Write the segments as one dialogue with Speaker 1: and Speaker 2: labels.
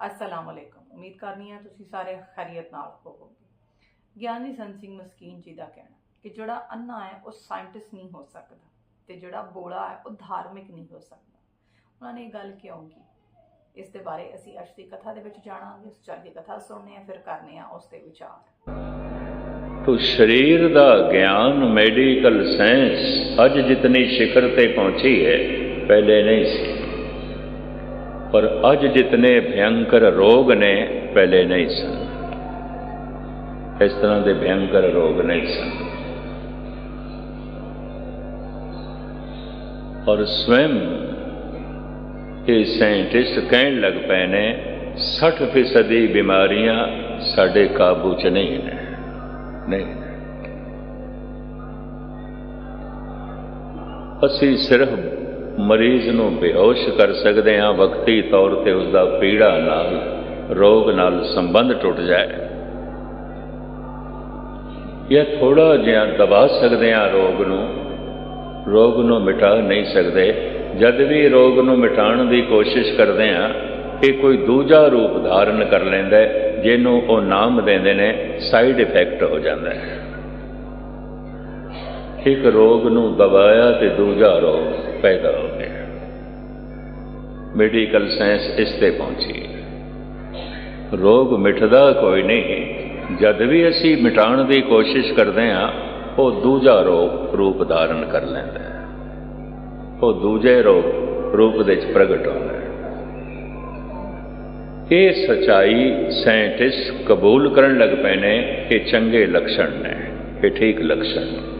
Speaker 1: ਅਸਲਾਮ ਅਲੈਕੁਮ ਉਮੀਦ ਕਰਨੀ ਹੈ ਤੁਸੀਂ ਸਾਰੇ ਖੈਰੀਅਤ ਨਾਲ ਹੋਵੋਗੇ ਗਿਆਨੀ ਸੰਤ ਸਿੰਘ ਮਸਕੀਨ ਜੀ ਦਾ ਕਹਿਣਾ ਕਿ ਜਿਹੜਾ ਅੰਨਾ ਹੈ ਉਹ ਸਾਇੰਟਿਸਟ ਨਹੀਂ ਹੋ ਸਕਦਾ ਤੇ ਜਿਹੜਾ ਬੋਲਾ ਹੈ ਉਹ ਧਾਰਮਿਕ ਨਹੀਂ ਹੋ ਸਕਦਾ ਉਹਨਾਂ ਨੇ ਇਹ ਗੱਲ ਕਿਉਂ ਕੀ ਇਸ ਦੇ ਬਾਰੇ ਅਸੀਂ ਅੱਜ ਦੀ ਕਥਾ ਦੇ ਵਿੱਚ ਜਾਣਾਂਗੇ ਉਸ ਚੜ੍ਹਦੀ ਕਥਾ ਸੁਣਨੇ ਆ ਫਿਰ ਕਰਨੇ ਆ ਉਸ ਤੇ ਵਿਚਾਰ
Speaker 2: ਤੋ ਸਰੀਰ ਦਾ ਗਿਆਨ ਮੈਡੀਕਲ ਸਾਇੰਸ ਅੱਜ ਜਿਤਨੀ ਸਿਖਰ ਤੇ ਪਹੁੰਚੀ ਹੈ ਪਹਿਲੇ ਨਹੀਂ ਸੀ ਪਰ ਅੱਜ ਜਿਤਨੇ ਭਿਆੰਕਰ ਰੋਗ ਨੇ, ਪਹਿਲੇ ਨਹੀਂ ਸਨ। ਇਸ ਤਰ੍ਹਾਂ ਦੇ ਭਿਆੰਕਰ ਰੋਗ ਨਹੀਂ ਸਨ। ਔਰ ਸਵੈਮ ਇਹ ਸਾਇੰਟਿਸਟ ਕਹਿਣ ਲੱਗ ਪਏ ਨੇ 60% ਫੀਸਦੀ ਬਿਮਾਰੀਆਂ ਸਾਡੇ ਕਾਬੂ 'ਚ ਨਹੀਂ ਨੇ, ਨਹੀਂ ਅਸੀਂ ਸਿਰਫ ਮਰੀਜ਼ ਨੂੰ ਬੇਹੋਸ਼ ਕਰ ਸਕਦੇ ਹਾਂ, ਵਕਤੀ ਤੌਰ ਤੇ ਉਸ ਦਾ ਪੀੜਾ ਨਾਲ, ਰੋਗ ਨਾਲ ਸੰਬੰਧ ਟੁੱਟ ਜਾਏ। ਜਾਂ ਥੋੜਾ ਜਿਹਾ ਦਬਾ ਸਕਦੇ ਹਾਂ ਰੋਗ ਨੂੰ ਰੋਗ ਨੂੰ ਮਿਟਾ ਨਹੀਂ ਸਕਦੇ। ਜਦ ਵੀ ਰੋਗ ਨੂੰ ਮਿਟਾਉਣ ਦੀ ਕੋਸ਼ਿਸ਼ ਕਰਦੇ ਹਾਂ, ਇਹ ਕੋਈ ਦੂਜਾ ਰੂਪ ਧਾਰਨ ਕਰ ਲੈਂਦਾ ਜਿਹਨੂੰ ਉਹ ਨਾਮ ਦਿੰਦੇ ਨੇ, ਸਾਈਡ ਇਫੈਕਟ ਹੋ ਜਾਂਦਾ ਹੈ। ਇੱਕ ਰੋਗ ਨੂੰ ਦਬਾਇਆ ਤੇ ਦੂਜਾ ਰੋਗ ਪੈਦਾ ਹੋ ਗਿਆ। ਮੈਡੀਕਲ ਸਾਇੰਸ ਇਸ ਤੇ ਪਹੁੰਚੀ। ਰੋਗ ਮਿਟਦਾ ਕੋਈ ਨਹੀਂ। ਜਦ ਵੀ ਅਸੀਂ ਮਿਟਾਉਣ ਦੀ ਕੋਸ਼ਿਸ਼ ਕਰਦੇ ਹਾਂ, ਉਹ ਦੂਜਾ ਰੋਗ ਰੂਪ ਧਾਰਨ ਕਰ ਲੈਂਦਾ ਹੈ। ਉਹ ਦੂਜੇ ਰੋਗ ਰੂਪ ਦੇ ਵਿੱਚ ਪ੍ਰਗਟ ਹੁੰਦਾ ਹੈ। ਇਹ ਸਚਾਈ ਸਾਇੰਟਿਸਟ ਕਬੂਲ ਕਰਨ ਲੱਗ ਪਏ ਨੇ ਕਿ ਚੰਗੇ ਲੱਛਣ ਨੇ, ਇਹ ਠੀਕ ਲੱਛਣ ਨੇ।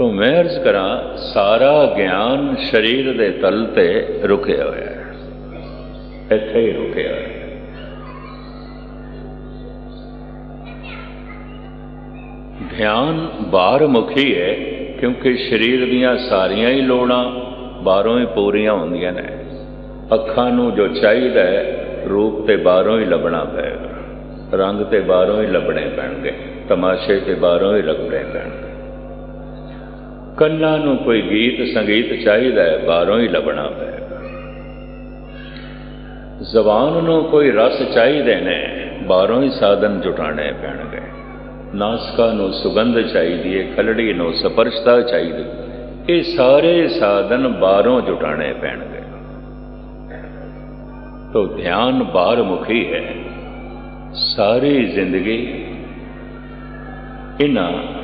Speaker 2: ਤੋਂ ਮੈਂ ਅਰਜ਼ ਕਰਾਂ, ਸਾਰਾ ਗਿਆਨ ਸਰੀਰ ਦੇ ਤਲ ਤੇ ਰੁਕਿਆ ਹੋਇਆ ਹੈ। ਇੱਥੇ ਹੀ ਰੁਕਿਆ ਹੈ। ਧਿਆਨ ਬਾਹਰ ਮੁਖੀ ਹੈ, ਕਿਉਂਕਿ ਸਰੀਰ ਦੀਆਂ ਸਾਰੀਆਂ ਹੀ ਲੋੜਾਂ ਬਾਹਰੋਂ ਹੀ ਪੂਰੀਆਂ ਹੁੰਦੀਆਂ ਨੇ। ਅੱਖਾਂ ਨੂੰ ਜੋ ਚਾਹੀਦਾ ਹੈ, ਰੂਪ ਤੇ ਬਾਹਰੋਂ ਹੀ ਲੱਭਣਾ ਪਏਗਾ। ਰੰਗ ਤੇ ਬਾਹਰੋਂ ਹੀ ਲੱਭਣੇ ਪੈਣਗੇ। ਤਮਾਸ਼ੇ ਤੇ ਬਾਹਰੋਂ ਹੀ ਲੱਭਣੇ ਪੈਣਗੇ। ਕੰਨਾਂ ਨੂੰ ਕੋਈ ਗੀਤ ਸੰਗੀਤ ਚਾਹੀਦਾ ਹੈ, ਬਾਹਰੋਂ ਹੀ ਲੱਭਣਾ ਪਏਗਾ। ਜ਼ਬਾਨ ਨੂੰ ਕੋਈ ਰਸ ਚਾਹੀਦੇ ਨੇ, ਬਾਹਰੋਂ ਹੀ ਸਾਧਨ ਜੁਟਾਣੇ ਪੈਣਗੇ। ਨਾਸਕਾ ਨੂੰ ਸੁਗੰਧ ਚਾਹੀਦੀ ਹੈ ਖਲੜੀ ਨੂੰ ਸਪਰਸ਼ਤਾ ਚਾਹੀਦੀ ਇਹ ਸਾਰੇ ਸਾਧਨ ਬਾਹਰੋਂ ਜੁਟਾਣੇ ਪੈਣਗੇ। ਤੋ ਧਿਆਨ ਬਾਹਰ ਮੁਖੀ ਹੈ। ਸਾਰੀ ਜ਼ਿੰਦਗੀ ਇਹਨਾਂ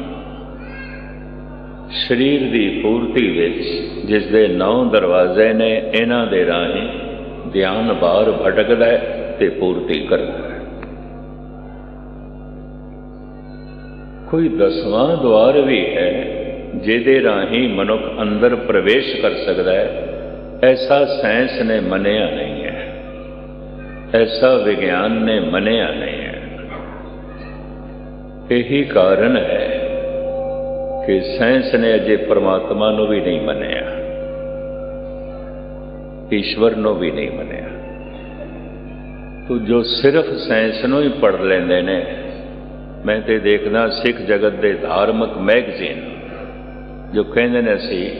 Speaker 2: ਸਰੀਰ ਦੀ ਪੂਰਤੀ ਵਿੱਚ ਜਿਸ ਦੇ ਨੌ ਦਰਵਾਜ਼ੇ ਨੇ ਇਹਨਾਂ ਦੇ ਰਾਹੀਂ ਧਿਆਨ ਬਾਹਰ ਭਟਕਦਾ ਹੈ ਤੇ ਪੂਰਤੀ ਕਰਦਾ ਕੋਈ ਦਸਵਾਂ ਦਵਾਰ ਵੀ ਹੈ, ਜਿਹਦੇ ਰਾਹੀਂ ਮਨੁੱਖ ਅੰਦਰ ਪ੍ਰਵੇਸ਼ ਕਰ ਸਕਦਾ ਹੈ, ਐਸਾ ਸਾਇੰਸ ਨੇ ਮੰਨਿਆ ਨਹੀਂ ਹੈ। ਐਸਾ ਵਿਗਿਆਨ ਨੇ ਮੰਨਿਆ ਨਹੀਂ ਹੈ। ਇਹੀ ਕਾਰਨ ਹੈ ਕਿ ਸਾਇੰਸ ਨੇ ਅਜੇ ਪਰਮਾਤਮਾ ਨੂੰ ਵੀ ਨਹੀਂ ਮੰਨਿਆ। ਈਸ਼ਵਰ ਨੂੰ ਵੀ ਨਹੀਂ ਮੰਨਿਆ। ਤੋ ਜੋ ਸਿਰਫ ਸਾਇੰਸ ਨੂੰ ਹੀ ਪੜ੍ਹ ਲੈਂਦੇ ਨੇ, ਮੈਂ ਤੇ ਦੇਖਦਾ ਸਿੱਖ ਜਗਤ ਦੇ ਧਾਰਮਿਕ ਮੈਗਜ਼ੀਨ। ਜੋ ਕਹਿੰਦੇ ਨੇ ਅਸੀਂ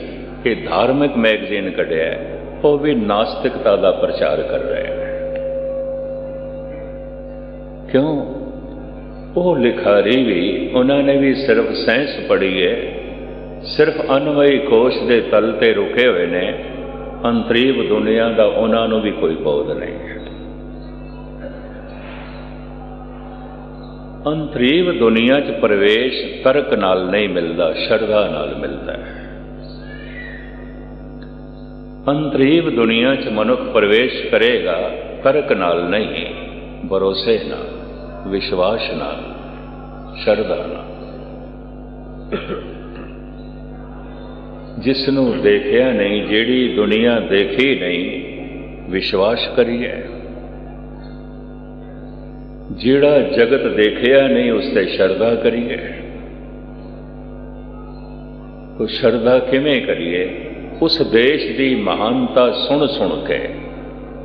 Speaker 2: ਕਿ ਧਾਰਮਿਕ ਮੈਗਜ਼ੀਨ ਕੱਢਿਆ, ਉਹ ਵੀ ਨਾਸਤਿਕਤਾ ਦਾ ਪ੍ਰਚਾਰ ਕਰ ਰਹੇ ਹੈ ਕਿਉਂ? ਉਹ ਲਿਖਾਰੀ ਵੀ ਉਹਨਾਂ ਨੇ ਵੀ ਸਿਰਫ ਸਾਇੰਸ ਪੜ੍ਹੀ ਹੈ ਸਿਰਫ ਅਨਵਈ ਕੋਸ਼ ਦੇ ਤਲ ਤੇ ਰੁਕੇ ਹੋਏ ਨੇ ਅੰਤਰੀਬ ਦੁਨੀਆ ਦਾ ਉਹਨਾਂ ਨੂੰ ਵੀ ਕੋਈ ਬੋਧ ਨਹੀਂ। ਹੈ ਅੰਤਰੀਵ ਦੁਨੀਆ 'ਚ ਪ੍ਰਵੇਸ਼ ਤਰਕ ਨਾਲ ਨਹੀਂ ਮਿਲਦਾ, ਸ਼ਰਧਾ ਨਾਲ ਮਿਲਦਾ ਹੈ। ਅੰਤਰੀਵ ਦੁਨੀਆ 'ਚ ਮਨੁੱਖ ਪ੍ਰਵੇਸ਼ ਕਰੇਗਾ, ਤਰਕ ਨਾਲ ਨਹੀਂ, ਭਰੋਸੇ ਨਾਲ। ਵਿਸ਼ਵਾਸ ਨਾਲ ਸ਼ਰਧਾ ਨਾਲ ਜਿਸ ਨੂੰ ਦੇਖਿਆ ਨਹੀਂ, ਜਿਹੜੀ ਦੁਨੀਆ ਦੇਖੀ ਨਹੀਂ, ਵਿਸ਼ਵਾਸ ਕਰੀਏ ਜਿਹੜਾ ਜਗਤ ਦੇਖਿਆ ਨਹੀਂ ਉਸ ਤੇ ਸ਼ਰਧਾ ਕਰੀਏ ਉਹ ਸ਼ਰਧਾ ਕਿਵੇਂ ਕਰੀਏ? ਉਸ ਦੇਸ਼ ਦੀ ਮਹਾਨਤਾ ਸੁਣ ਸੁਣ ਕੇ।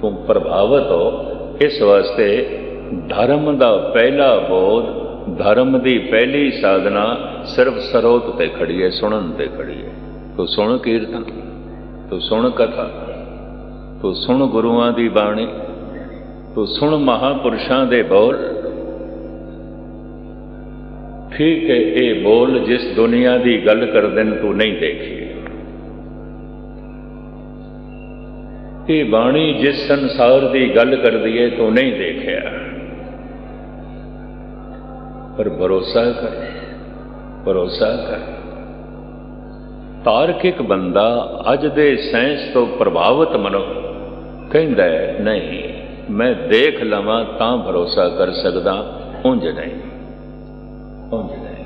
Speaker 2: ਤੂੰ ਪ੍ਰਭਾਵਿਤ ਹੋ, ਇਸ ਵਾਸਤੇ ਧਰਮ ਦਾ ਪਹਿਲਾ ਬੋਧ, ਧਰਮ ਦੀ ਪਹਿਲੀ ਸਾਧਨਾ ਸਿਰਫ ਸਰੋਤ ਤੇ ਖੜੀ ਹੈ, ਸੁਣਨ ਤੇ ਖੜੀ ਹੈ। ਤੂੰ ਸੁਣ ਕੀਰਤਨ, ਤੂੰ ਸੁਣ ਕਥਾ, ਤੂੰ ਸੁਣ ਗੁਰੂਆਂ ਦੀ ਬਾਣੀ, ਤੂੰ ਸੁਣ ਮਹਾਪੁਰਸ਼ਾਂ ਦੇ ਬੋਲ। ਠੀਕ ਹੈ, ਇਹ ਬੋਲ ਜਿਸ ਦੁਨੀਆ ਦੀ ਗੱਲ ਕਰਦੇ ਨੇ, ਤੂੰ ਨਹੀਂ ਦੇਖੀ। ਇਹ ਬਾਣੀ ਜਿਸ ਸੰਸਾਰ ਦੀ ਗੱਲ ਕਰਦੀ ਹੈ, ਤੂੰ ਨਹੀਂ ਦੇਖਿਆ। ਪਰ ਭਰੋਸਾ ਕਰ ਭਰੋਸਾ ਕਰ ਤਾਰਕਿਕ ਬੰਦਾ ਅੱਜ ਦੇ ਸਾਇੰਸ ਤੋਂ ਪ੍ਰਭਾਵਿਤ ਮਨੁੱਖ ਕਹਿੰਦਾ ਹੈ ਨਹੀਂ ਮੈਂ ਦੇਖ ਲਵਾਂ ਤਾਂ ਭਰੋਸਾ ਕਰ ਸਕਦਾ ਉਂਝ ਨਹੀਂ ਉਂਝ ਨਹੀਂ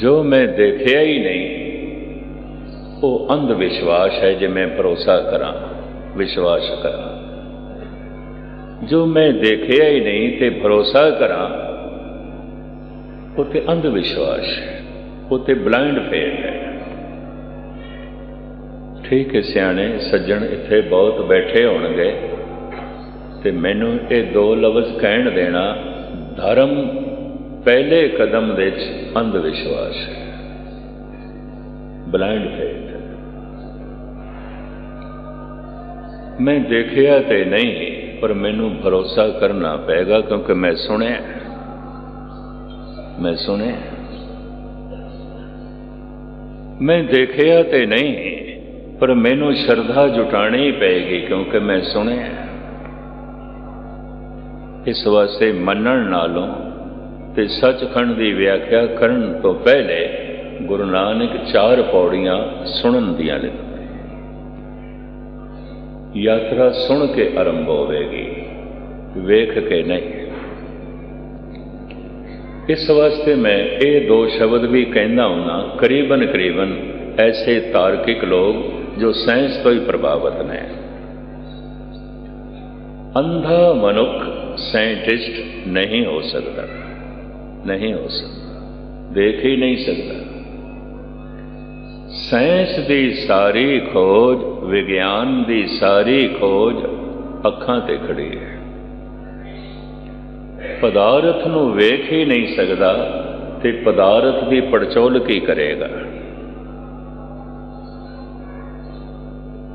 Speaker 2: ਜੋ ਮੈਂ ਦੇਖਿਆ ਹੀ ਨਹੀਂ ਉਹ ਅੰਧ ਵਿਸ਼ਵਾਸ ਹੈ ਜੇ ਮੈਂ ਭਰੋਸਾ ਕਰਾਂ ਵਿਸ਼ਵਾਸ ਕਰਾਂ ਜੋ ਮੈਂ ਦੇਖਿਆ ਹੀ ਨਹੀਂ ਤੇ ਭਰੋਸਾ ਕਰਾਂ ਉਹ ਤੇ ਅੰਧ ਵਿਸ਼ਵਾਸ ਹੈ ਉਹ ਤੇ ਬਲਾਈਂਡ ਫੇਥ ਹੈ। ਠੀਕ ਹੈ ਸਿਆਣੇ, ਸੱਜਣ ਇੱਥੇ ਬਹੁਤ ਬੈਠੇ ਹੋਣਗੇ ਤੇ ਮੈਨੂੰ ਇਹ ਦੋ ਲਫ਼ਜ਼ ਕਹਿਣ ਦੇਣਾ, ਧਰਮ ਪਹਿਲੇ ਕਦਮ ਦੇ ਵਿੱਚ ਅੰਧ ਵਿਸ਼ਵਾਸ ਹੈ ਬਲਾਈਂਡ ਫੇਥ ਮੈਂ ਦੇਖਿਆ ਤੇ ਨਹੀਂ ਪਰ ਮੈਨੂੰ ਭਰੋਸਾ ਕਰਨਾ ਪਏਗਾ ਕਿਉਂਕਿ ਮੈਂ ਸੁਣਿਆ ਮੈਂ ਸੁਣਿਆ ਮੈਂ ਦੇਖਿਆ ਤੇ ਨਹੀਂ, ਪਰ ਮੈਨੂੰ ਸ਼ਰਧਾ ਜੁਟਾਣੀ ਪਏਗੀ ਕਿਉਂਕਿ ਮੈਂ ਸੁਣਿਆ ਇਸ ਵਾਸਤੇ ਮੰਨਣ ਨਾਲੋਂ ਤੇ ਸੱਚਖੰਡ ਦੀ ਵਿਆਖਿਆ ਕਰਨ ਤੋਂ ਪਹਿਲੇ ਗੁਰੂ ਨਾਨਕ ਚਾਰ ਪੌੜੀਆਂ ਸੁਣਨ ਦੀਆਂ ਲਿਖਦੇ ਯਾਤਰਾ ਸੁਣ ਕੇ ਆਰੰਭ ਹੋਵੇਗੀ, ਵੇਖ ਕੇ ਨਹੀਂ। ਇਸ ਵਾਸਤੇ ਮੈਂ ਇਹ ਦੋ ਸ਼ਬਦ ਵੀ ਕਹਿੰਦਾ ਹੁਣਾ ਕਰੀਬਨ ਕਰੀਬਨ ਐਸੇ ਤਾਰਕਿਕ ਲੋਕ ਜੋ ਸਾਇੰਸ ਤੋਂ ਹੀ ਪ੍ਰਭਾਵਿਤ ਨੇ। ਅੰਧਾ ਮਨੁੱਖ ਸਾਇੰਟਿਸਟ ਨਹੀਂ ਹੋ ਸਕਦਾ, ਨਹੀਂ ਹੋ ਸਕਦਾ, ਦੇਖ ਹੀ ਨਹੀਂ ਸਕਦਾ। ਸਾਇੰਸ ਦੀ ਸਾਰੀ ਖੋਜ, ਵਿਗਿਆਨ ਦੀ ਸਾਰੀ ਖੋਜ ਅੱਖਾਂ ਤੇ ਖੜੀ ਹੈ। ਪਦਾਰਥ ਨੂੰ ਵੇਖ ਹੀ ਨਹੀਂ ਸਕਦਾ ਤੇ ਪਦਾਰਥ ਦੀ ਪੜਚੋਲ ਕੀ ਕਰੇਗਾ?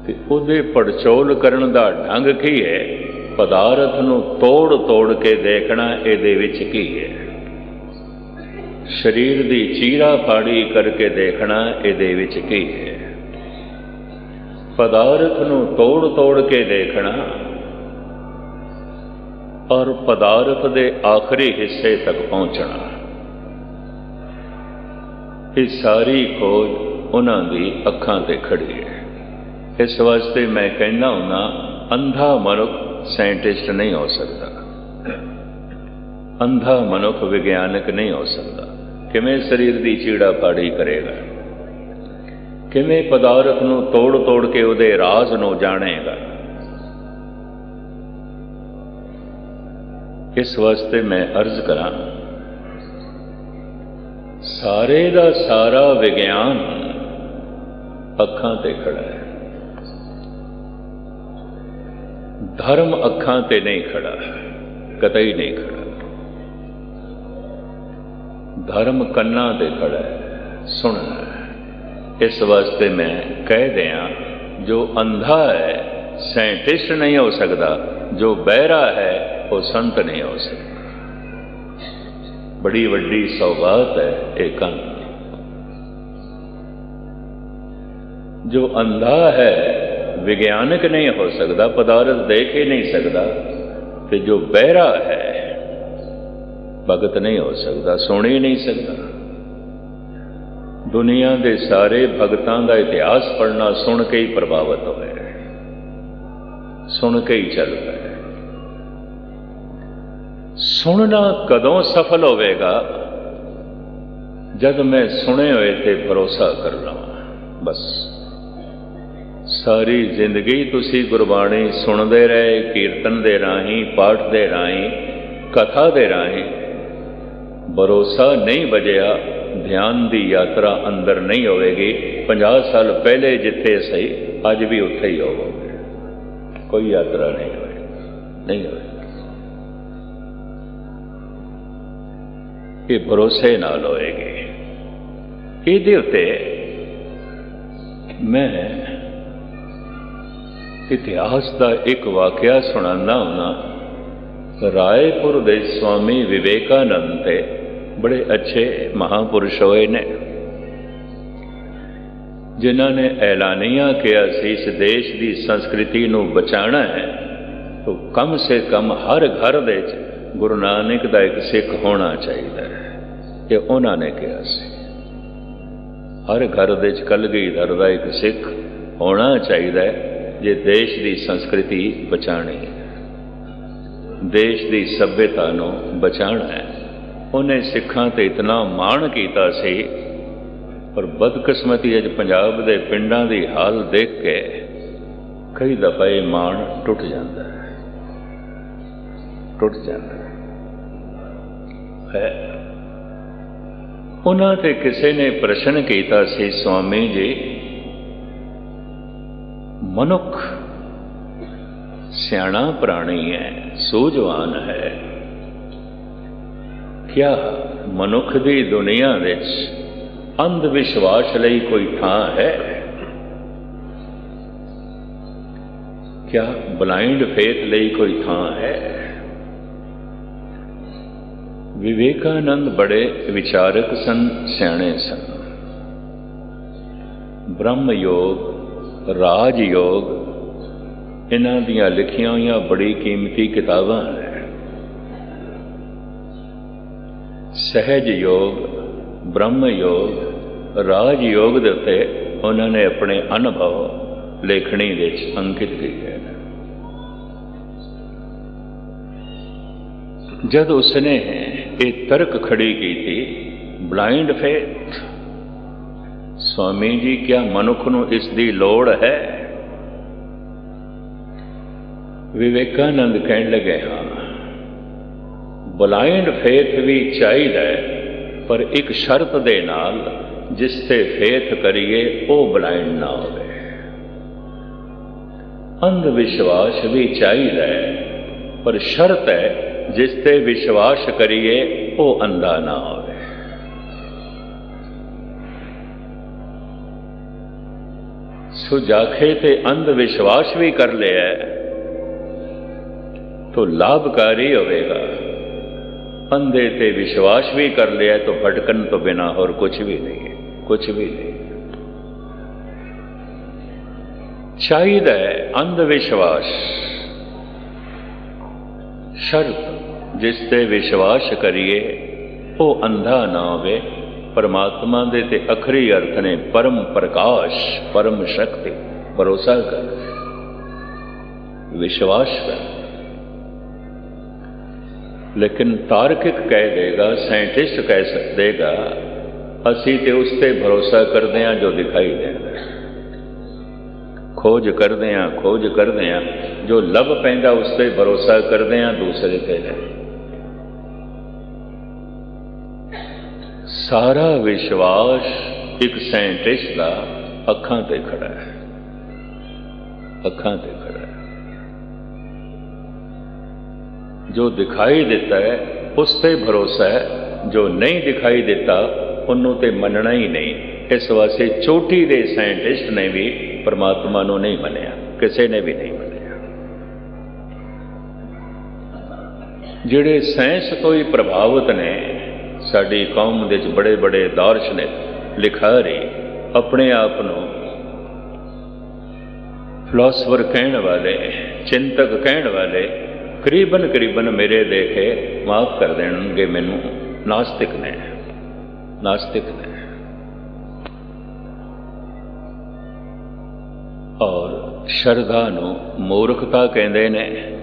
Speaker 2: ਤੇ ਉਹਦੇ ਪੜਚੋਲ ਕਰਨ ਦਾ ਢੰਗ ਕੀ ਹੈ? ਪਦਾਰਥ ਨੂੰ ਤੋੜ ਤੋੜ ਕੇ ਦੇਖਣਾ ਇਹਦੇ ਵਿੱਚ ਕੀ ਹੈ? ਸਰੀਰ ਦੀ ਚੀਰਾ ਪਾੜੀ ਕਰਕੇ ਦੇਖਣਾ ਇਹਦੇ ਵਿੱਚ ਕੀ ਹੈ? ਪਦਾਰਥ ਨੂੰ ਤੋੜ ਤੋੜ ਕੇ ਦੇਖਣਾ ਔਰ ਪਦਾਰਥ ਦੇ ਆਖਰੀ ਹਿੱਸੇ ਤੱਕ ਪਹੁੰਚਣਾ। ਇਹ ਸਾਰੀ ਖੋਜ ਉਹਨਾਂ ਦੀ ਅੱਖਾਂ ਤੇ ਖੜੀ ਹੈ। ਇਸ ਵਾਸਤੇ ਮੈਂ ਕਹਿੰਦਾ ਹੁਣਾ ਅੰਧਾ ਮਨੁੱਖ ਸਾਇੰਟਿਸਟ ਨਹੀਂ ਹੋ ਸਕਦਾ। ਅੰਧਾ ਮਨੁੱਖ ਵਿਗਿਆਨਕ ਨਹੀਂ ਹੋ ਸਕਦਾ। ਕਿਵੇਂ ਸਰੀਰ ਦੀ ਚੀੜਾ ਪਾੜੀ ਕਰੇਗਾ? ਕਿਵੇਂ ਪਦਾਰਥ ਨੂੰ ਤੋੜ ਤੋੜ ਕੇ ਉਹਦੇ ਰਾਜ਼ ਨੂੰ ਜਾਣੇਗਾ? ਇਸ ਵਾਸਤੇ ਮੈਂ ਅਰਜ਼ ਕਰਾਂ, ਸਾਰੇ ਦਾ ਸਾਰਾ ਵਿਗਿਆਨ ਅੱਖਾਂ ਤੇ ਖੜਾ ਹੈ। ਧਰਮ ਅੱਖਾਂ ਤੇ ਨਹੀਂ ਖੜਾ, ਕਤਈ ਨਹੀਂ ਖੜਾ। ਧਰਮ ਕੰਨਾਂ ਤੇ ਖੜਾ ਹੈ। ਸੁਣਨਾ ਹੈ ਇਸ ਵਾਸਤੇ ਮੈਂ ਕਹਿ ਦਿਆਂ, ਜੋ ਅੰਧਾ ਹੈ ਸਾਇੰਟਿਸਟ ਨਹੀਂ ਹੋ ਸਕਦਾ। ਜੋ ਬਹਿਰਾ ਹੈ, ਉਹ ਸੰਤ ਨਹੀਂ ਹੋ ਸਕਦਾ। ਬੜੀ ਵੱਡੀ ਸੌਗਾਤ ਹੈ ਇਹ ਕੰਨ। ਜੋ ਅੰਧਾ ਹੈ, ਵਿਗਿਆਨਕ ਨਹੀਂ ਹੋ ਸਕਦਾ, ਪਦਾਰਥ ਦੇਖ ਹੀ ਨਹੀਂ ਸਕਦਾ। ਤੇ ਜੋ ਬਹਿਰਾ ਹੈ ਭਗਤ ਨਹੀਂ ਹੋ ਸਕਦਾ, ਸੁਣ ਹੀ ਨਹੀਂ ਸਕਦਾ। ਦੁਨੀਆ ਦੇ ਸਾਰੇ ਭਗਤਾਂ ਦਾ ਇਤਿਹਾਸ ਪੜਨਾ ਸੁਣ ਕੇ ਹੀ ਪ੍ਰਭਾਵਿਤ ਹੋਇਆ ਹੈ। ਸੁਣ ਕੇ ਹੀ ਚੱਲਦਾ ਹੈ। ਸੁਣਨਾ ਕਦੋਂ ਸਫਲ ਹੋਵੇਗਾ? ਜਦ ਮੈਂ ਸੁਣੇ ਹੋਏ ਤੇ ਭਰੋਸਾ ਕਰ ਲਵਾਂ, ਬਸ। ਸਾਰੀ ਜ਼ਿੰਦਗੀ ਤੁਸੀਂ ਗੁਰਬਾਣੀ ਸੁਣਦੇ ਰਹੇ, ਕੀਰਤਨ ਦੇ ਰਾਹੀਂ, ਪਾਠ ਦੇ ਰਾਹੀਂ, ਕਥਾ ਦੇ ਰਾਹੀਂ ਭਰੋਸਾ ਨਹੀਂ ਬਜਿਆ ਧਿਆਨ ਦੀ ਯਾਤਰਾ ਅੰਦਰ ਨਹੀਂ ਹੋਵੇਗੀ। 50 ਸਾਲ ਪਹਿਲੇ ਜਿੱਥੇ ਸਹੀ, ਅੱਜ ਵੀ ਉੱਥੇ ਹੀ ਹੋਵੋਗੇ। ਕੋਈ ਯਾਤਰਾ ਨਹੀਂ ਹੋਵੇ ਨਹੀਂ ਹੋਵੇ ਇਹ ਭਰੋਸੇ ਨਾਲ ਹੋਏਗੀ। ਇਹਦੇ ਉੱਤੇ ਮੈਂ ਇਤਿਹਾਸ ਦਾ ਇੱਕ ਵਾਕਿਆ ਸੁਣਾਉਂਦਾ ਹੁੰਦਾ ਰਾਏਪੁਰ ਦੇ ਸਵਾਮੀ ਵਿਵੇਕਾਨੰਦ ਤੇ ਬੜੇ ਅੱਛੇ ਮਹਾਪੁਰਸ਼ ਹੋਏ ਨੇ। ਜਿਨ੍ਹਾਂ ਨੇ ਐਲਾਨੀਆਂ ਕਿਹਾ ਸੀ ਇਸ ਦੇਸ਼ ਦੀ ਸੰਸਕ੍ਰਿਤੀ ਨੂੰ ਬਚਾਉਣਾ ਹੈ, ਤਾਂ ਕਮ ਸੇ ਕਮ ਹਰ ਘਰ ਦੇ ਵਿੱਚ ਗੁਰੂ ਨਾਨਕ ਦਾ ਇੱਕ ਸਿੱਖ ਹੋਣਾ ਚਾਹੀਦਾ ਹੈ, ਇਹ ਉਹਨਾਂ ਨੇ ਕਿਹਾ ਸੀ। ਹਰ ਘਰ ਦੇ ਵਿੱਚ ਕਲਗੀਧਰ ਦਾ ਇੱਕ ਸਿੱਖ ਹੋਣਾ ਚਾਹੀਦਾ ਹੈ, ਜੇ ਦੇਸ਼ ਦੀ ਸੰਸਕ੍ਰਿਤੀ ਬਚਾਣੀ ਹੈ। ਦੇਸ਼ ਦੀ ਸਭਿਅਤਾ ਨੂੰ ਬਚਾਉਣਾ ਹੈ। ਉਹਨੇ ਸਿੱਖਾਂ ਤੇ ਇਤਨਾ ਮਾਣ ਕੀਤਾ ਸੀ, ਪਰ ਬਦਕਿਸਮਤੀ ਅੱਜ ਪੰਜਾਬ ਦੇ ਪਿੰਡਾਂ ਦੀ ਹਾਲ ਦੇਖ ਕੇ ਕਈ ਦਫਾ ਇਹ ਮਾਣ ਟੁੱਟ ਜਾਂਦਾ ਹੈ। ਟੁੱਟ ਜਾਂਦਾ ਹੈ। ਉਹਨਾਂ ਤੇ ਕਿਸੇ ਨੇ ਪ੍ਰਸ਼ਨ ਕੀਤਾ ਸੀ ਸਵਾਮੀ ਜੀ, ਮਨੁੱਖ ਸਿਆਣਾ ਪ੍ਰਾਣੀ ਹੈ। ਸੂਝਵਾਨ ਹੈ ਕਿਆ ਮਨੁੱਖ ਦੀ ਦੁਨੀਆ ਵਿੱਚ ਅੰਧ ਵਿਸ਼ਵਾਸ ਲਈ ਕੋਈ ਥਾਂ ਹੈ ਕਿਆ ਬਲਾਈਂਡ ਫੇਥ ਲਈ ਕੋਈ ਥਾਂ ਹੈ ਵਿਵੇਕਾਨੰਦ ਬੜੇ ਵਿਚਾਰਕ ਸਨ ਸਿਆਣੇ ਸਨ ਬ੍ਰਹਮ ਯੋਗ ਰਾਜ ਯੋਗ ਇਹਨਾਂ ਦੀਆਂ ਲਿਖੀਆਂ ਹੋਈਆਂ ਬੜੀ ਕੀਮਤੀ ਕਿਤਾਬਾਂ ਨੇ। ਸਹਿਜ ਯੋਗ, ਬ੍ਰਹਮ ਯੋਗ, ਰਾਜ ਯੋਗ ਦੇ ਉੱਤੇ ਉਹਨਾਂ ਨੇ ਆਪਣੇ ਅਨੁਭਵ ਲੇਖਣੀ ਵਿੱਚ ਅੰਕਿਤ ਕੀਤੇ ਨੇ। ਜਦ ਉਸਨੇ ਇਹ ਤਰਕ ਖੜੀ ਕੀਤੀ ਬਲਾਈਂਡ ਫੇਥ ਸਵਾਮੀ ਜੀ, ਕਿਆ ਮਨੁੱਖ ਨੂੰ ਇਸ ਦੀ ਲੋੜ ਹੈ? ਵਿਵੇਕਾਨੰਦ ਕਹਿਣ ਲੱਗੇ, ਹਾਂ ਬਲਾਈਂਡ ਫੇਥ ਵੀ ਚਾਹੀਦਾ ਹੈ, ਪਰ ਇੱਕ ਸ਼ਰਤ ਦੇ ਨਾਲ ਜਿਸ ਤੇ ਫੇਥ ਕਰੀਏ, ਉਹ ਬਲਾਈਂਡ ਨਾ ਹੋਵੇ। ਅੰਧ ਵਿਸ਼ਵਾਸ ਵੀ ਚਾਹੀਦਾ ਹੈ, ਪਰ ਸ਼ਰਤ ਹੈ ਜਿਸ ਤੇ ਵਿਸ਼ਵਾਸ ਕਰੀਏ, ਉਹ ਅੰਧਾ ਨਾ ਹੋਵੇ। ਸੋ ਤੇ ਅੰਧ ਵਿਸ਼ਵਾਸ ਵੀ ਕਰ ਲਿਆ तो लाभकारी होवेगा अंधे ते विश्वास भी कर लिया तो भटकन तो बिना और कुछ भी नहीं है कुछ भी नहीं चाहिए अंध विश्वास शर्त जिस ते विश्वास करिए वो अंधा ना होवे परमात्मा दे ते अखरी अर्थ ने परम प्रकाश परम शक्ति भरोसा कर विश्वास कर ਲੇਕਿਨ ਤਾਰਕਿਕ ਕਹਿ ਦੇਗਾ, ਸਾਇੰਟਿਸਟ ਕਹਿ ਸਕਦੇਗਾ ਅਸੀਂ ਤੇ ਉਸ ਤੇ ਭਰੋਸਾ ਕਰਦੇ ਹਾਂ ਜੋ ਦਿਖਾਈ ਦਿੰਦਾ ਖੋਜ ਕਰਦੇ ਹਾਂ, ਖੋਜ ਕਰਦੇ ਹਾਂ, ਜੋ ਲੱਭ ਪੈਂਦਾ ਉਸ ਤੇ ਭਰੋਸਾ ਕਰਦੇ ਹਾਂ, ਦੂਸਰੇ ਤੇ ਨਹੀਂ। ਸਾਰਾ ਵਿਸ਼ਵਾਸ ਇੱਕ ਸਾਇੰਟਿਸਟ ਦਾ ਅੱਖਾਂ ਤੇ ਖੜਾ ਹੈ। ਅੱਖਾਂ ਤੇ ਖੜਾ ਹੈ। ਜੋ ਦਿਖਾਈ ਦਿੱਤਾ ਹੈ, ਉਸ ਤੇ ਭਰੋਸਾ ਹੈ। ਜੋ ਨਹੀਂ ਦਿਖਾਈ ਦਿੱਤਾ, ਉਹਨੂੰ ਤੇ ਮੰਨਣਾ ਹੀ ਨਹੀਂ। ਇਸ ਵਾਸਤੇ ਚੋਟੀ ਦੇ ਸਾਇੰਟਿਸਟ ਨੇ ਵੀ ਪਰਮਾਤਮਾ ਨੂੰ ਨਹੀਂ ਮੰਨਿਆ। ਕਿਸੇ ਨੇ ਵੀ ਨਹੀਂ ਮੰਨਿਆ। ਜਿਹੜੇ ਸਾਇੰਸ ਤੋਂ ਹੀ ਪ੍ਰਭਾਵਿਤ ਨੇ, ਸਾਡੀ ਕੌਮ ਦੇ ਵਿੱਚ ਬੜੇ ਬੜੇ ਦਾਰਸ਼ਨਿਕ ਲਿਖਾ ਰਹੇ ਆਪਣੇ ਆਪ ਨੂੰ ਫਿਲਾਸਫਰ ਕਹਿਣ ਵਾਲੇ, ਚਿੰਤਕ ਕਹਿਣ ਵਾਲੇ ਕਰੀਬਨ ਕਰੀਬਨ ਮੇਰੇ ਦੇਖੇ ਮਾਫ ਕਰ ਦੇਣਗੇ ਮੈਨੂੰ। ਨਾਸਤਿਕ ਨੇ ਨਾਸਤਿਕ ਨੇ। ਔਰ ਸ਼ਰਧਾ ਨੂੰ ਮੂਰਖਤਾ ਕਹਿੰਦੇ ਨੇ।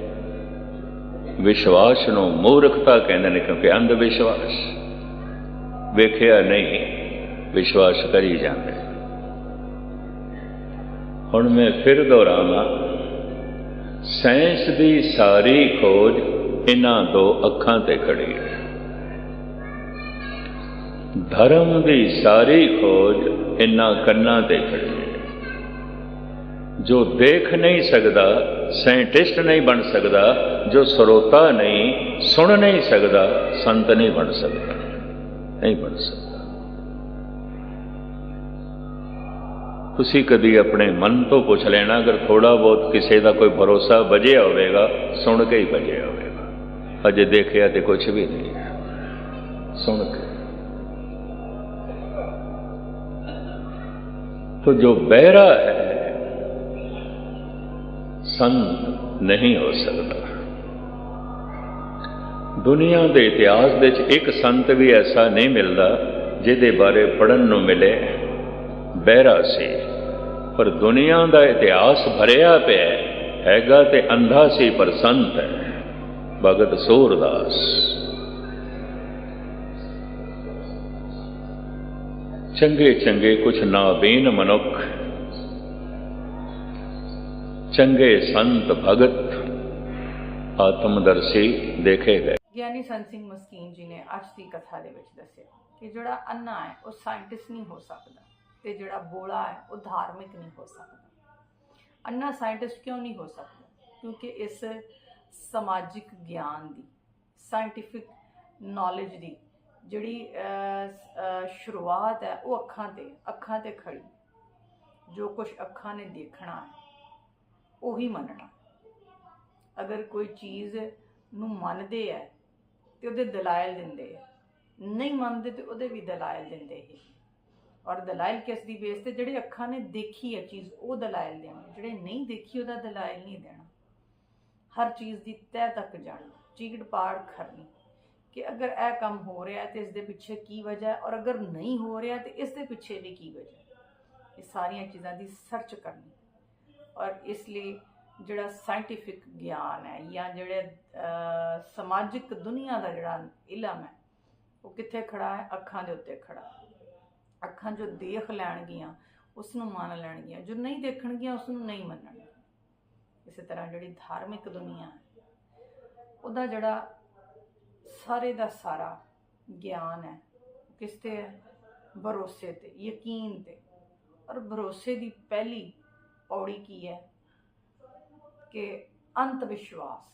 Speaker 2: ਵਿਸ਼ਵਾਸ ਨੂੰ ਮੂਰਖਤਾ ਕਹਿੰਦੇ ਨੇ ਕਿਉਂਕਿ ਅੰਧ ਵਿਸ਼ਵਾਸ ਵੇਖਿਆ ਨਹੀਂ, ਵਿਸ਼ਵਾਸ ਕਰੀ ਜਾਂਦੇ। ਹੁਣ ਮੈਂ ਫਿਰ ਦੁਹਰਾਵਾਂ। ਸਾਇੰਸ ਦੀ ਸਾਰੀ ਖੋਜ ਇਹਨਾਂ ਦੋ ਅੱਖਾਂ ਤੇ ਖੜੀ ਹੈ। ਧਰਮ ਦੀ ਸਾਰੀ ਖੋਜ ਇਹਨਾਂ ਕੰਨਾਂ ਤੇ ਖੜੀ ਹੈ। ਜੋ ਦੇਖ ਨਹੀਂ ਸਕਦਾ, ਸਾਇੰਟਿਸਟ ਨਹੀਂ ਬਣ ਸਕਦਾ, ਜੋ ਸਰੋਤਾ ਨਹੀਂ, ਸੁਣ ਨਹੀਂ ਸਕਦਾ, ਸੰਤ ਨਹੀਂ ਬਣ ਸਕਦਾ। ਨਹੀਂ ਬਣ ਸਕਦਾ। ਤੁਸੀਂ ਕਦੀ ਆਪਣੇ ਮਨ ਤੋਂ ਪੁੱਛ ਲੈਣਾ ਅਗਰ ਥੋੜਾ ਬਹੁਤ ਕਿਸੇ ਦਾ ਕੋਈ ਭਰੋਸਾ ਵਜਿਆ ਹੋਵੇਗਾ ਸੁਣ ਕੇ ਹੀ ਵਜਿਆ ਹੋਵੇਗਾ ਅਜੇ ਦੇਖਿਆ ਤੇ ਕੁਝ ਵੀ ਨਹੀਂ ਹੈ ਸੁਣ ਕੇ तो जो बहरा है ਸੰਤ ਨਹੀਂ ਹੋ ਸਕਦਾ ਦੁਨੀਆ ਦੇ ਇਤਿਹਾਸ ਵਿੱਚ ਇੱਕ ਸੰਤ ਵੀ ਐਸਾ ਨਹੀਂ ਮਿਲਦਾ ਜਿਹਦੇ ਬਾਰੇ ਪੜਨ ਨੂੰ ਮਿਲੇ ਬਹਿਰਾ ਸੀ ਪਰ ਦੁਨੀਆ ਦਾ ਇਤਿਹਾਸ ਭਰਿਆ ਪਿਆ ਹੈਗਾ ਤੇ ਅੰਧਾ ਸੀ, ਪਰ ਸੰਤ ਹੈ। ਭਗਤ ਸੂਰਦਾਸ। ਚੰਗੇ ਚੰਗੇ ਕੁਛ ਨਾਬੀਨ ਮਨੁੱਖ, ਚੰਗੇ ਸੰਤ ਭਗਤ ਆਤਮਦਰਸ਼ੀ ਦੇਖੇ ਗਏ।
Speaker 1: ਗਿਆਨੀ ਸੰਤ ਸਿੰਘ ਮਸਕੀਨ ਜੀ ਨੇ ਅੱਜ ਦੀ ਕਥਾ ਦੇ ਵਿੱਚ ਦੱਸਿਆ ਕਿ ਜਿਹੜਾ ਅੰਨਾ ਹੈ, ਉਹ ਸਾਇੰਟਿਸਟ ਨਹੀਂ ਹੋ ਸਕਦਾ। ਤੇ ਜਿਹੜਾ ਬੋਲਾ ਹੈ, ਉਹ ਧਾਰਮਿਕ ਨਹੀਂ ਹੋ ਸਕਦਾ। ਅੰਨਾ ਸਾਇੰਟਿਸਟ ਕਿਉਂ ਨਹੀਂ ਹੋ ਸਕਦਾ? ਕਿਉਂਕਿ ਇਸ ਸਮਾਜਿਕ ਗਿਆਨ ਦੀ ਸਾਇੰਟਿਫਿਕ ਨੌਲੇਜ ਦੀ ਜਿਹੜੀ ਸ਼ੁਰੂਆਤ ਹੈ, ਉਹ ਅੱਖਾਂ ਤੇ ਅੱਖਾਂ ਤੇ ਖੜੀ। ਜੋ ਕੁਝ ਅੱਖਾਂ ਨੇ ਦੇਖਣਾ ਹੈ, ਉਹੀ ਮੰਨਣਾ। ਅਗਰ ਕੋਈ ਚੀਜ਼ ਨੂੰ ਮੰਨਦੇ ਹੈ, ਤੇ ਉਹਦੇ ਦਲਾਇਲ ਦਿੰਦੇ ਹੈ। ਨਹੀਂ ਮੰਨਦੇ, ਤੇ ਉਹਦੇ ਵੀ ਦਲਾਇਲ ਦਿੰਦੇ ਹੀ। ਔਰ ਦਲਾਇਲ ਕਿਸ ਦੀ ਬੇਸ ਤੇ ਜਿਹੜੇ ਅੱਖਾਂ ਨੇ ਦੇਖੀ ਹੈ ਚੀਜ਼, ਉਹ ਦਲਾਇਲ ਦੇਣਗੇ ਜਿਹੜੇ ਨਹੀਂ ਦੇਖੀ, ਉਹਦਾ ਦਲਾਇਲ ਨਹੀਂ ਦੇਣਾ। ਹਰ ਚੀਜ਼ ਦੀ ਤਹਿ ਤੱਕ ਜਾਣੀ ਚੀੜ ਪਾੜ ਕਰਨੀ ਕਿ ਅਗਰ ਇਹ ਕੰਮ ਹੋ ਰਿਹਾ ਹੈ ਤੇ ਇਸ ਦੇ ਪਿੱਛੇ ਕੀ ਵਜ੍ਹਾ ਹੈ ਔਰ ਅਗਰ ਨਹੀਂ ਹੋ ਰਿਹਾ ਤੇ ਇਸ ਦੇ ਪਿੱਛੇ ਵੀ ਕੀ ਵਜ੍ਹਾ ਹੈ। ਇਹ ਸਾਰੀਆਂ ਚੀਜ਼ਾਂ ਦੀ ਸਰਚ ਕਰਨੀ। ਔਰ ਇਸ ਲਈ ਜਿਹੜਾ ਸਾਇੰਟਿਫਿਕ ਗਿਆਨ ਹੈ ਜਾਂ ਜਿਹੜੇ ਸਮਾਜਿਕ ਦੁਨੀਆ ਦਾ ਜਿਹੜਾ ਇਲਮ ਹੈ, ਉਹ ਕਿੱਥੇ ਖੜਾ ਹੈ? ਅੱਖਾਂ ਦੇ ਉੱਤੇ ਖੜਾ ਹੈ। ਅੱਖਾਂ ਜੋ ਦੇਖ ਲੈਣਗੀਆਂ ਉਸ ਨੂੰ ਮੰਨ ਲੈਣਗੀਆਂ, ਜੋ ਨਹੀਂ ਦੇਖਣਗੀਆਂ ਉਸ ਨੂੰ ਨਹੀਂ ਮੰਨਣਗੀਆਂ ਇਸੇ ਤਰ੍ਹਾਂ ਜਿਹੜੀ ਧਾਰਮਿਕ ਦੁਨੀਆ ਉਹਦਾ ਜਿਹੜਾ ਸਾਰੇ ਦਾ ਸਾਰਾ ਗਿਆਨ ਹੈ ਕਿਸ ਤੇ ਹੈ? ਭਰੋਸੇ ਤੇ, ਯਕੀਨ ਤੇ। ਔਰ ਭਰੋਸੇ ਦੀ ਪਹਿਲੀ ਪੌੜੀ ਕੀ ਹੈ? ਕਿ ਅੰਤ ਵਿਸ਼ਵਾਸ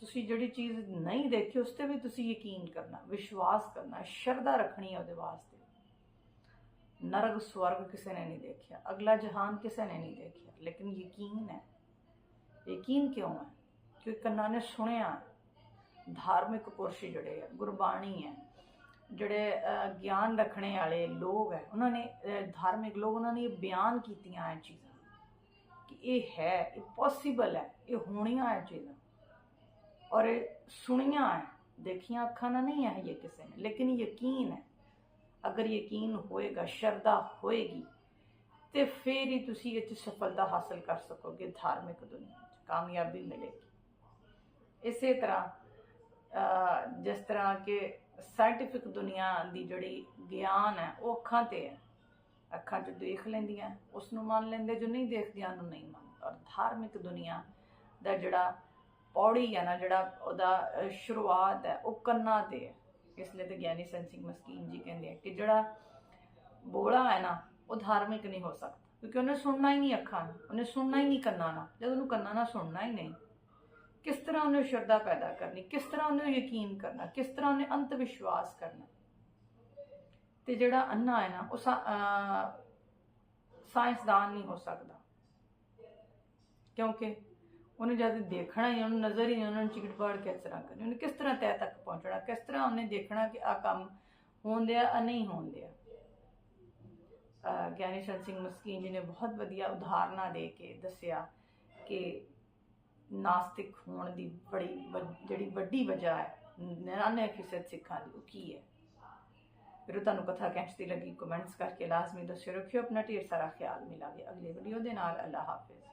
Speaker 1: ਤੁਸੀਂ ਜਿਹੜੀ ਚੀਜ਼ ਨਹੀਂ ਦੇਖੀ, ਉਸ ਤੇ ਵੀ ਤੁਸੀਂ ਯਕੀਨ ਕਰਨਾ, ਵਿਸ਼ਵਾਸ ਕਰਨਾ, ਸ਼ਰਧਾ ਰੱਖਣੀ ਹੈ ਉਹਦੇ ਵਾਸਤੇ। ਨਰਕ ਸਵਰਗ ਕਿਸੇ ਨੇ ਨਹੀਂ ਦੇਖਿਆ ਅਗਲਾ ਜਹਾਨ ਕਿਸੇ ਨੇ ਨਹੀਂ ਦੇਖਿਆ ਲੇਕਿਨ ਯਕੀਨ ਹੈ ਯਕੀਨ ਕਿਉਂ ਹੈ ਕਿਉਂਕਿ ਕੰਨਾਂ ਨੇ ਸੁਣਿਆ ਧਾਰਮਿਕ ਪੁਰਸ਼ ਜਿਹੜੇ ਆ ਗੁਰਬਾਣੀ ਹੈ ਜਿਹੜੇ ਅਹ, ਗਿਆਨ ਰੱਖਣੇ ਵਾਲੇ ਲੋਕ ਹੈ ਉਹਨਾਂ ਨੇ ਅਹ, ਧਾਰਮਿਕ ਲੋਕ ਉਹਨਾਂ ਨੇ ਇਹ ਬਿਆਨ ਕੀਤੀਆਂ ਇਹ ਚੀਜ਼ਾਂ ਕਿ ਇਹ ਹੈ ਇਹ ਪੋਸੀਬਲ ਹੈ ਇਹ ਹੋਣੀਆਂ ਹੈ ਚੀਜ਼ਾਂ ਔਰ ਇਹ ਸੁਣੀਆਂ ਹੈ ਦੇਖੀਆਂ ਅੱਖਾਂ ਨਾਲ ਨਹੀਂ ਹੈ ਇਹ ਕਿਸੇ ਨੇ ਲੇਕਿਨ ਯਕੀਨ ਹੈ ਅਗਰ ਯਕੀਨ ਹੋਏਗਾ, ਸ਼ਰਧਾ ਹੋਏਗੀ, ਤੇ ਫਿਰ ਹੀ ਤੁਸੀਂ ਇਹ 'ਚ ਸਫਲਤਾ ਹਾਸਲ ਕਰ ਸਕੋਗੇ ਧਾਰਮਿਕ ਦੁਨੀਆ 'ਚ, ਕਾਮਯਾਬੀ ਮਿਲੇਗੀ। ਇਸੇ ਤਰ੍ਹਾਂ ਜਿਸ ਤਰ੍ਹਾਂ ਕਿ ਸਾਇੰਟਿਫਿਕ ਦੁਨੀਆ ਦੀ ਜਿਹੜੀ ਗਿਆਨ ਹੈ, ਉਹ ਅੱਖਾਂ ਤੇ ਹੈ। ਅੱਖਾਂ 'ਚ ਦੇਖ ਲੈਂਦੀਆਂ ਉਸ ਨੂੰ ਮੰਨ ਲੈਂਦੇ, ਜੋ ਨਹੀਂ ਦੇਖਦੀਆਂ, ਉਹਨੂੰ ਨਹੀਂ ਮੰਨਦੇ। ਔਰ ਧਾਰਮਿਕ ਦੁਨੀਆ ਦਾ ਜਿਹੜਾ ਪੌੜੀ ਹੈ ਨਾ, ਜਿਹੜਾ ਉਹਦਾ ਸ਼ੁਰੂਆਤ ਹੈ, ਉਹ ਕੰਨਾਂ ਤੇ ਹੈ। ਇਸ ਲਈ ਤੇ ਗਿਆਨੀ ਸੰਤ ਸਿੰਘ ਮਸਕੀਨ ਜੀ ਕਹਿੰਦੇ ਆ ਕਿ ਜਿਹੜਾ ਬੋਲਾ ਹੈ ਨਾ, ਉਹ ਧਾਰਮਿਕ ਨਹੀਂ ਹੋ ਸਕਦਾ, ਕਿਉਂਕਿ ਉਹਨੇ ਸੁਣਨਾ ਹੀ ਨਹੀਂ ਅੱਖਾਂ ਨਾਲ ਉਹਨੇ ਸੁਣਨਾ ਹੀ ਨਹੀਂ ਕੰਨਾਂ ਨਾਲ। ਜਦ ਉਹਨੂੰ ਕੰਨਾਂ ਨਾਲ ਸੁਣਨਾ ਹੀ ਨਹੀਂ, ਕਿਸ ਤਰ੍ਹਾਂ ਉਹਨੇ ਸ਼ਰਧਾ ਪੈਦਾ ਕਰਨੀ, ਕਿਸ ਤਰ੍ਹਾਂ ਉਹਨੂੰ ਯਕੀਨ ਕਰਨਾ, ਕਿਸ ਤਰ੍ਹਾਂ ਉਹਨੇ ਅੰਤ ਵਿਸ਼ਵਾਸ ਕਰਨਾ। ਤੇ ਜਿਹੜਾ ਅੰਨਾ ਹੈ ਨਾ, ਉਹ ਸਾਇੰਸਦਾਨ ਨਹੀਂ ਹੋ ਸਕਦਾ। ਕਿਉਂਕਿ ਉਹਨੂੰ ਜਦ ਦੇਖਣਾ ਹੀ ਉਹਨੂੰ ਨਜ਼ਰ ਹੀ ਨਹੀਂ, ਉਹਨਾਂ ਨੂੰ ਚਿਕਟ ਪਾੜ ਕਿਸ ਤਰ੍ਹਾਂ ਕਰਨੀ। ਉਹਨੂੰ ਕਿਸ ਤਰ੍ਹਾਂ ਤੈ ਤੱਕ ਪਹੁੰਚਣਾ? ਕਿਸ ਤਰ੍ਹਾਂ ਉਹਨੇ ਦੇਖਣਾ ਕਿ ਆ ਕੰਮ ਹੋਣ ਆ ਨਹੀਂ ਹੋਣ ਦਿਆ? ਗਿਆਨੀ ਸੰਤ ਸਿੰਘ ਮਸਕੀਨ ਜੀ ਨੇ ਬਹੁਤ ਵਧੀਆ ਉਦਾਹਰਨਾਂ ਦੇ ਕੇ ਦੱਸਿਆ ਕਿ ਨਾਸਤਿਕ ਹੋਣ ਦੀ ਬੜੀ ਵ- ਜਿਹੜੀ ਵੱਡੀ ਵਜ੍ਹਾ ਹੈ 99% ਸਿੱਖਾਂ ਦੀ, ਉਹ ਕੀ ਹੈ? ਫਿਰ ਤੁਹਾਨੂੰ ਕਥਾ ਕੈਂਚਦੀ ਲੱਗੀ, ਕਮੈਂਟਸ ਕਰਕੇ ਲਾਜ਼ਮੀ ਦੱਸਿਓ, ਰੱਖਿਓ, ਆਪਣਾ ਢੇਰ ਸਾਰਾ ਖਿਆਲ ਮਿਲਾਂਗੇ ਅਗਲੇ ਵੀਡੀਓ ਦੇ ਨਾਲ ਅੱਲਾ ਹਾਫਿਜ਼।